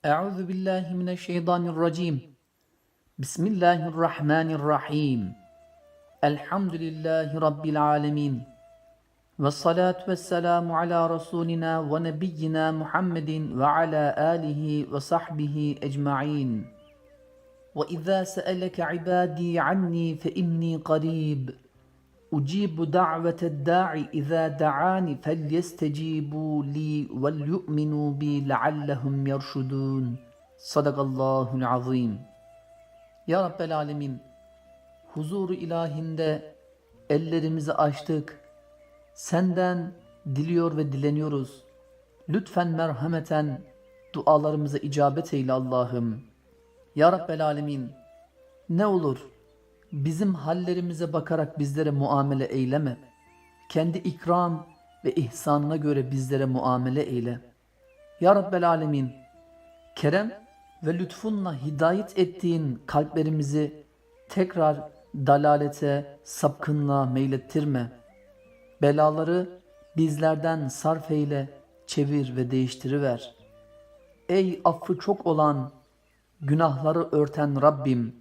أعوذ بالله من الشيطان الرجيم. بسم الله الرحمن الرحيم. الحمد لله رب العالمين. والصلاة والسلام على رسولنا ونبينا محمد وعلى آله وصحبه أجمعين. وإذا سألك عبادي عني فإني قريب. Ucibu da'vete da'i izâ da'ani felyestecibû li vel yu'minû bi leallehum yerşudûn. Sadakallahul azim. Ya Rabbel Alemin, huzuru ilahinde ellerimizi açtık. Senden diliyor ve dileniyoruz. Lütfen merhameten dualarımıza icabet eyle Allah'ım. Ya Rabbel Alemin, ne olur bizim hallerimize bakarak bizlere muamele eyleme. Kendi ikram ve ihsanına göre bizlere muamele eyle. Ya Rabbel Alemin, kerem ve lütfunla hidayet ettiğin kalplerimizi tekrar dalalete, sapkınlığa meylettirme. Belaları bizlerden sarf eyle, çevir ve değiştiriver. Ey affı çok olan, günahları örten Rabbim,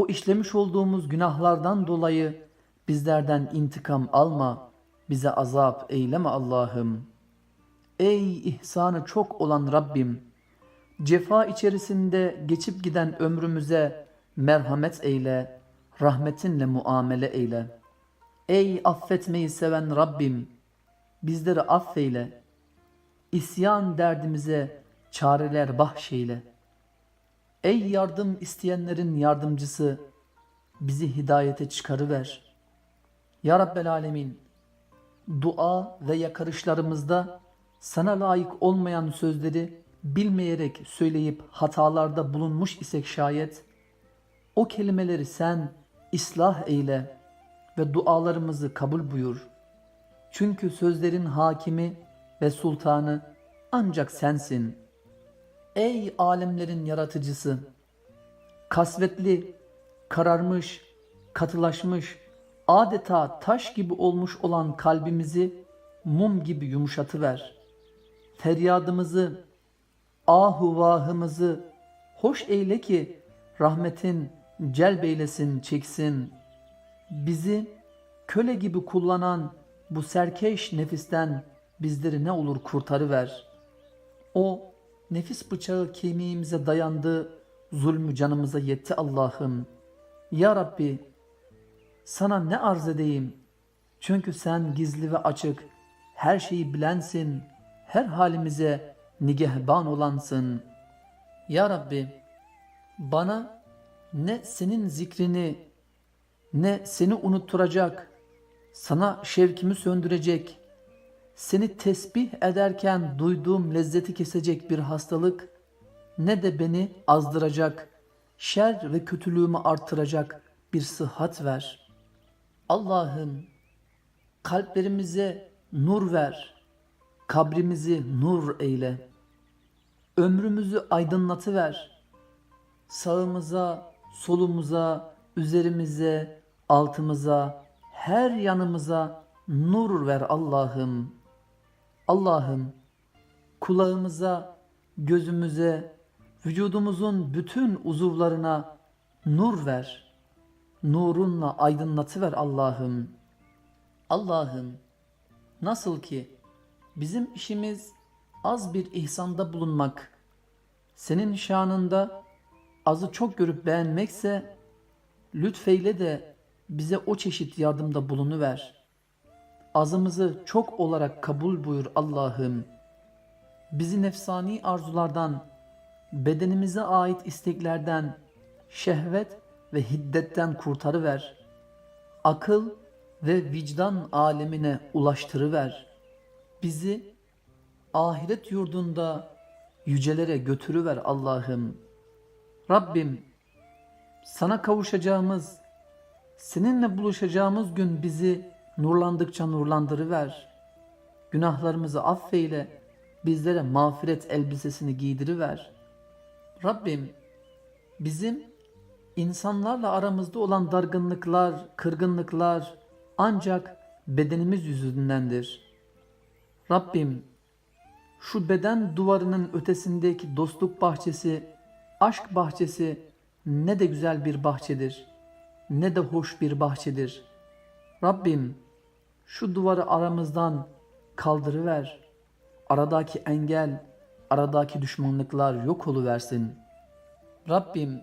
o işlemiş olduğumuz günahlardan dolayı bizlerden intikam alma, bize azap eyleme Allah'ım. Ey ihsanı çok olan Rabbim, cefa içerisinde geçip giden ömrümüze merhamet eyle, rahmetinle muamele eyle. Ey affetmeyi seven Rabbim, bizleri affeyle, isyan derdimize çareler bahşeyle. Ey yardım isteyenlerin yardımcısı, bizi hidayete çıkarıver. Ya Rabbel Alemin, dua ve yakarışlarımızda sana layık olmayan sözleri bilmeyerek söyleyip hatalarda bulunmuş isek şayet, o kelimeleri sen ıslah eyle ve dualarımızı kabul buyur. Çünkü sözlerin hakimi ve sultanı ancak sensin. Ey alemlerin yaratıcısı! Kasvetli, kararmış, katılaşmış, adeta taş gibi olmuş olan kalbimizi mum gibi yumuşatıver. Feryadımızı, ahuvahımızı hoş eyle ki rahmetin celbeylesin, çeksin. Bizi köle gibi kullanan bu serkeş nefisten bizleri ne olur kurtarıver. O nefis bıçağı kemiğimize dayandı, zulmü canımıza yetti Allah'ım. Ya Rabbi, sana ne arz edeyim? Çünkü sen gizli ve açık, her şeyi bilensin, her halimize nigehban olansın. Ya Rabbi, bana ne senin zikrini, ne seni unutturacak, sana şevkimi söndürecek, seni tesbih ederken duyduğum lezzeti kesecek bir hastalık, ne de beni azdıracak, şer ve kötülüğümü artıracak bir sıhhat ver. Allah'ım kalplerimize nur ver, kabrimizi nur eyle, ömrümüzü aydınlatıver, sağımıza, solumuza, üzerimize, altımıza, her yanımıza nur ver Allah'ım. Allah'ım kulağımıza, gözümüze, vücudumuzun bütün uzuvlarına nur ver. Nurunla aydınlatıver Allah'ım. Allah'ım nasıl ki bizim işimiz az bir ihsanda bulunmak, senin şanında azı çok görüp beğenmekse lütfeyle de bize o çeşit yardımda bulunuver. Azımızı çok olarak kabul buyur Allah'ım. Bizi nefsani arzulardan, bedenimize ait isteklerden, şehvet ve hiddetten kurtarıver. Akıl ve vicdan alemine ulaştırıver. Bizi ahiret yurdunda yücelere götürüver Allah'ım. Rabbim sana kavuşacağımız, seninle buluşacağımız gün bizi nurlandıkça nurlandırıver. Günahlarımızı affeyle, bizlere mağfiret elbisesini giydiriver. Rabbim bizim insanlarla aramızda olan dargınlıklar, kırgınlıklar ancak bedenimiz yüzündendir. Rabbim şu beden duvarının ötesindeki dostluk bahçesi, aşk bahçesi ne de güzel bir bahçedir. Ne de hoş bir bahçedir. Rabbim şu duvarı aramızdan kaldırıver. Aradaki engel, aradaki düşmanlıklar yok oluversin. Rabbim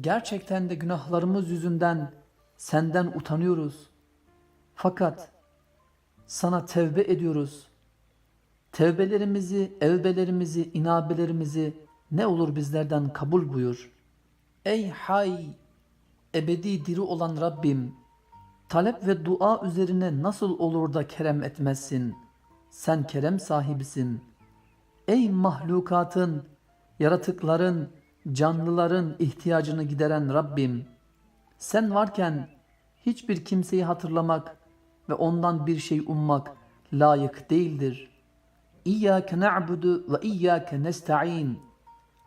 gerçekten de günahlarımız yüzünden senden utanıyoruz. Fakat sana tevbe ediyoruz. Tevbelerimizi, evbelerimizi, inabelerimizi ne olur bizlerden kabul buyur. Ey hay, ebedi diri olan Rabbim, talep ve dua üzerine nasıl olur da kerem etmezsin? Sen kerem sahibisin. Ey mahlukatın, yaratıkların, canlıların ihtiyacını gideren Rabbim, sen varken hiçbir kimseyi hatırlamak ve ondan bir şey ummak layık değildir. İyyâke na'budu ve iyyâke nesta'in.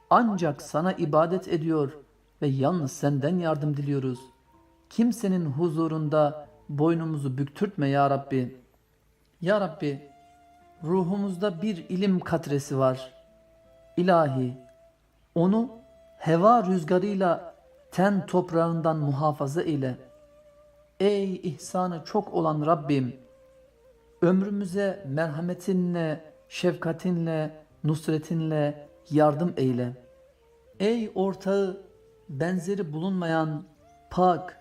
Ancak sana ibadet ediyor ve yalnız senden yardım diliyoruz. Kimsenin huzurunda boynumuzu büktürtme ya Rabbi. Ya Rabbi, ruhumuzda bir ilim katresi var. İlahi, onu heva rüzgarıyla ten toprağından muhafaza eyle. Ey ihsanı çok olan Rabbim, ömrümüze merhametinle, şefkatinle, nusretinle yardım eyle. Ey ortağı, benzeri bulunmayan, pak,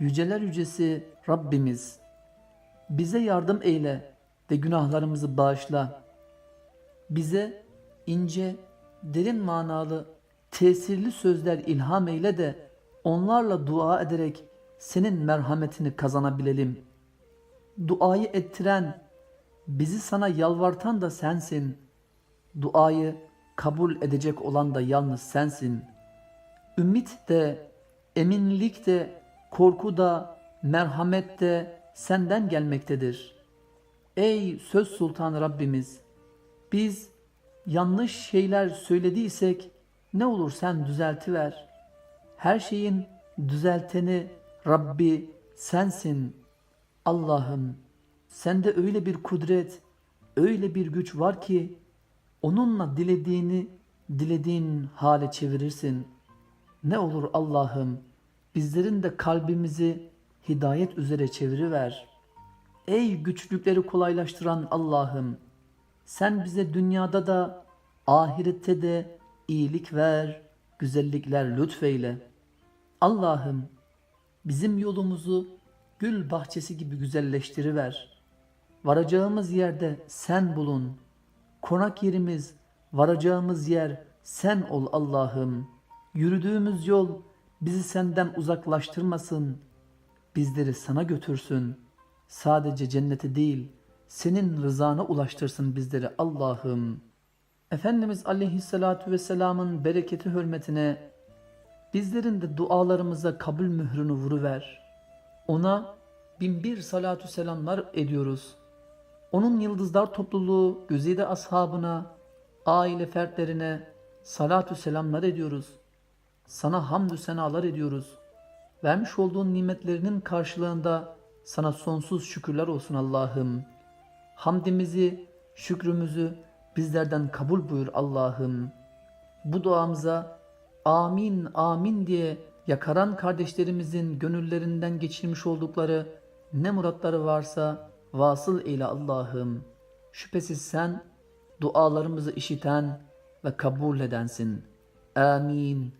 yüceler yücesi Rabbimiz, bize yardım eyle ve günahlarımızı bağışla. Bize ince, derin manalı, tesirli sözler ilham eyle de onlarla dua ederek senin merhametini kazanabilelim. Duayı ettiren, bizi sana yalvartan da sensin. Duayı kabul edecek olan da yalnız sensin. Ümit de, eminlik de, korku da, merhamet de senden gelmektedir. Ey söz sultan Rabbimiz! Biz yanlış şeyler söylediysek ne olur sen düzeltiver. Her şeyin düzelteni Rabbi sensin. Allah'ım sende öyle bir kudret, öyle bir güç var ki onunla dilediğini dilediğin hale çevirirsin. Ne olur Allah'ım bizlerin de kalbimizi hidayet üzere çeviriver. Ey güçlükleri kolaylaştıran Allah'ım sen bize dünyada da ahirette de iyilik ver, güzellikler lütfeyle. Allah'ım bizim yolumuzu gül bahçesi gibi güzelleştiriver. Varacağımız yerde sen bulun. Konak yerimiz, varacağımız yer sen ol Allah'ım. Yürüdüğümüz yol bizi senden uzaklaştırmasın. Bizleri sana götürsün. Sadece cennete değil, senin rızana ulaştırsın bizleri Allah'ım. Efendimiz Aleyhisselatü Vesselam'ın bereketi hürmetine bizlerin de dualarımıza kabul mührünü vuruver. Ona bin bir salatü selamlar ediyoruz. Onun yıldızlar topluluğu, güzide ashabına, aile fertlerine salatü selamlar ediyoruz. Sana hamdü senalar ediyoruz. Vermiş olduğun nimetlerinin karşılığında sana sonsuz şükürler olsun Allah'ım. Hamdimizi, şükrümüzü bizlerden kabul buyur Allah'ım. Bu duamıza amin amin diye yakaran kardeşlerimizin gönüllerinden geçirmiş oldukları ne muratları varsa vasıl eyle Allah'ım. Şüphesiz sen dualarımızı işiten ve kabul edensin. Amin.